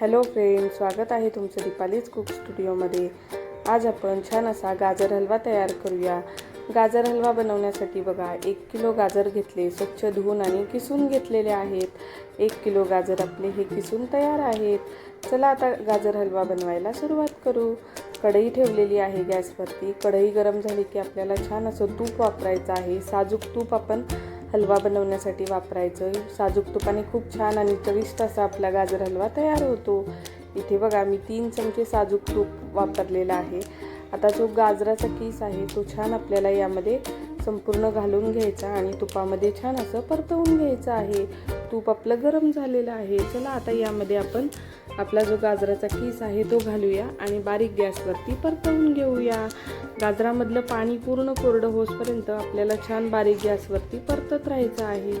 Hello friend स्वागत आहे तुमचं दीपालीच कुक स्टुडिओमध्ये. आज आपण छान असा गाजर हलवा तयार करूया. गाजर हलवा बनवण्यासाठी बघा एक किलो गाजर घेतले स्वच्छ धुवून आणि किसून घेतलेले आहेत. एक किलो गाजर आपले हे किसून तयार आहेत. चला आता गाजर हलवा बनवायला सुरुवात करू. कढई ठेवलेली आहे गॅसवरती. कढई गरम झाली की आपल्याला छान असं तूप वापरायचं आहे. साजूक तूप आपण हलवा बनवण्यासाठी वापरायचं. साजूक तुपाने खूप छान आणि चविष्ट असा आपला गाजर हलवा तयार होतो. इथे बघा मी तीन चमचे साजूक तूप वापरलेला आहे. आता जो गाजराचा किस आहे तो छान आपल्याला यामध्ये संपूर्ण घालून घ्यायचा आणि तुपामध्ये छान असं परतवून घ्यायचं आहे. तूप आपलं गरम झालेलं आहे. चला आता यामध्ये आपण आपला जो गाजराचा किस आहे तो घालूया आणि बारीक गॅसवरती परतवून घेऊया. गाजरामधलं पाणी पूर्ण कोरडं होसपर्यंत आपल्याला छान बारीक गॅसवरती परतत राहायचं आहे.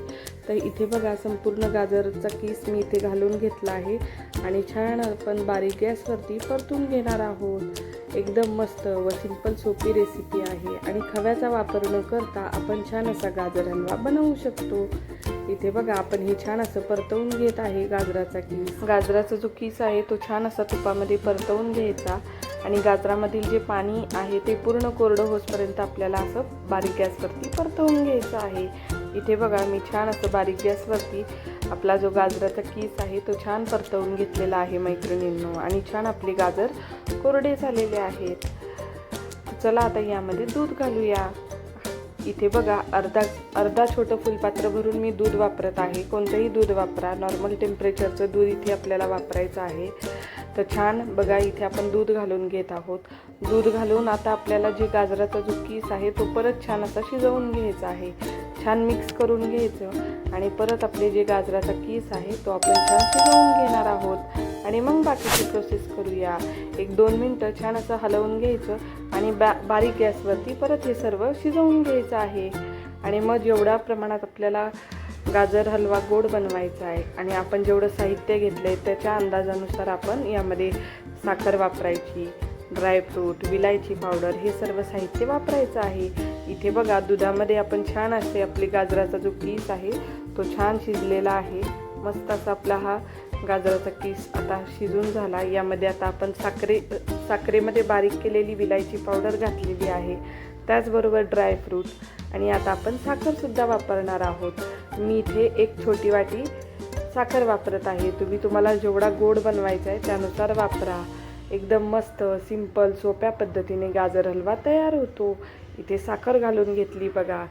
तर इथे बघा संपूर्ण गाजरचा किस मी इथे घालून घेतला आहे आणि छान आपण बारीक गॅसवरती परतून घेणार आहोत. एकदम मस्त व सिंपल सोपी रेसिपी आहे आणि खव्याचा वापर न करता आपण छान असा गाजर हलवा बनवू शकतो. इथे बघा आपण हे छान असं परतवून घेत आहे गाजराचा किस गाजराचा जो किस आहे तो छान असा तुपामध्ये परतवून घ्यायचा आणि गाजरामधील जे पाणी आहे ते पूर्ण कोरडं होसपर्यंत आपल्याला असं बारीक गॅसवरती परतवून घ्यायचं आहे. इथे बघा मी छान असं बारीक गॅसवरती आपला जो गाजराचा किस आहे तो छान परतवून घेतलेला आहे मैत्रिणींनो. आणि छान आपले गाजर कोरडे झालेले आहेत. चला आता यामध्ये दूध घालूया. इथे बघा अर्धा अर्धा छोटं फुलपात्र भरून मी दूध वापरत आहे. कोणतंही दूध वापरा. नॉर्मल टेम्परेचरचं दूध इथे आपल्याला वापरायचं आहे. तर छान बघा इथे आपण दूध घालून घेत आहोत. दूध घालून आता आपल्याला जे गाजराचा जो किस आहे तो परत छान असा शिजवून घ्यायचा आहे. छान मिक्स करून घ्यायचं. आणि परत आपले जे गाजराचा किस आहे तो आपण छान शिजवून घेणार आहोत. आणि मग बाकीची प्रोसेस करूया. एक दोन मिनटं छान असं हलवून घ्यायचं आणि बा बारीक गॅसवरती परत हे सर्व शिजवून घ्यायचं आहे. आणि मग जेवढ्या प्रमाणात आपल्याला गाजर हलवा गोड बनवायचा आहे आणि आपण जेवढं साहित्य घेतलं आहे त्याच्या अंदाजानुसार आपण यामध्ये साखर वापरायची ड्रायफ्रूट विलायची पावडर हे सर्व साहित्य वापरायचं आहे. इथे बघा दुधामध्ये आपण छान असे आपली गाजराचा जो पीस आहे तो छान शिजलेला आहे. मस्त असा आपला हा गाजराचा किस आता शिजून झाला. यामध्ये आता आपण साखरे साखरेमध्ये बारीक केलेली विलायची पावडर घातलेली आहे. त्याचबरोबर ड्रायफ्रूट आणि आता आपण साखरसुद्धा वापरणार आहोत. मी इथे एक छोटी वाटी साखर वापरत आहे. तुम्ही तुम्हाला जेवढा गोड बनवायचा आहे त्यानुसार वापरा. एकदम मस्त सिंपल सोप्या पद्धतीने गाजर हलवा तयार होतो. इथे साखर घालून घेतली बघा.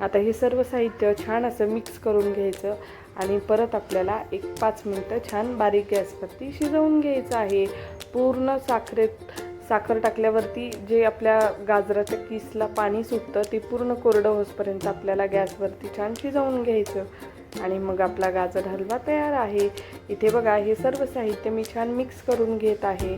आता हे सर्व साहित्य छान असं मिक्स करून घ्यायचं. आणि परत आपल्याला एक पाच मिनटं छान बारीक गॅसवरती शिजवून घ्यायचं आहे. पूर्ण साखरेत साखर टाकल्यावरती जे आपल्या गाजराच्या किसला पाणी सुटतं ते पूर्ण कोरडं होसपर्यंत आपल्याला गॅसवरती छान शिजवून घ्यायचं. आणि मग आपला गाजर हलवा तयार आहे. इथे बघा हे सर्व साहित्य मी छान मिक्स करून घेत आहे.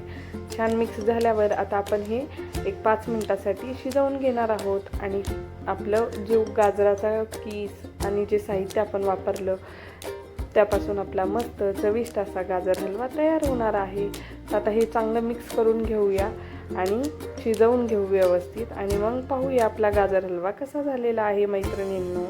छान मिक्स झाल्यावर आता आपण हे एक पाच मिनटासाठी शिजवून घेणार आहोत. आणि आपलं जो गाजराचा किस आणि जे साहित्य आपण वापरलं त्यापासून आपला मस्त चविष्ट असा गाजर हलवा तयार होणार आहे. आता हे चांगलं मिक्स करून घेऊया आणि शिजवून घेऊ व्यवस्थित. आणि मग पाहूया आपला गाजर हलवा कसा झालेला आहे मैत्रिणींनो.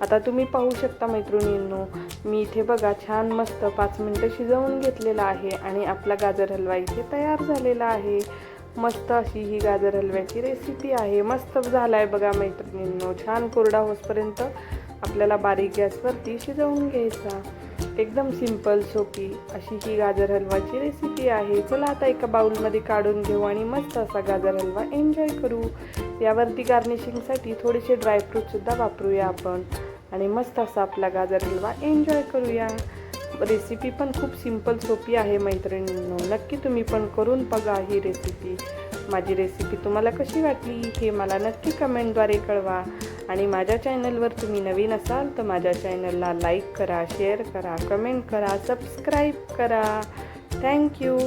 आता तुम्ही पाहू शकता मैत्रिणींनो मी इथे बघा छान मस्त पाच मिनटं शिजवून घेतलेला आहे आणि आपला गाजर हलवा इथे तयार झालेला आहे. मस्त अशी ही गाजर हलव्याची रेसिपी आहे. मस्त झाला आहे बघा मैत्रिणींनो छान कोरडा होसपर्यंत आपल्याला बारीक गॅसवरती शिजवून घ्यायचा. एकदम सिंपल सोपी अशी ही गाजर हलवाची रेसिपी आहे. चला आता एका बाउलमध्ये काढून घेऊ आणि मस्त असा गाजर हलवा एन्जॉय करू. यावरती गार्निशिंगसाठी थोडेसे ड्रायफ्रूटसुद्धा वापरूया आपण. आणि मस्त असा आपला गाजर हलवा एन्जॉय करूया. रेसिपी पण खूप सिंपल सोपी आहे मैत्रिणींनो. नक्की तुम्ही पण करून बघा ही रेसिपी माझी रेसिपी तुम्हाला कशी वाटली हे मला नक्की कमेंटद्वारे कळवा. आणि माझ्या चॅनलवर तुम्ही नवीन असाल तर माझ्या चॅनलला लाईक करा शेअर करा कमेंट करा सबस्क्राईब करा. थँक्यू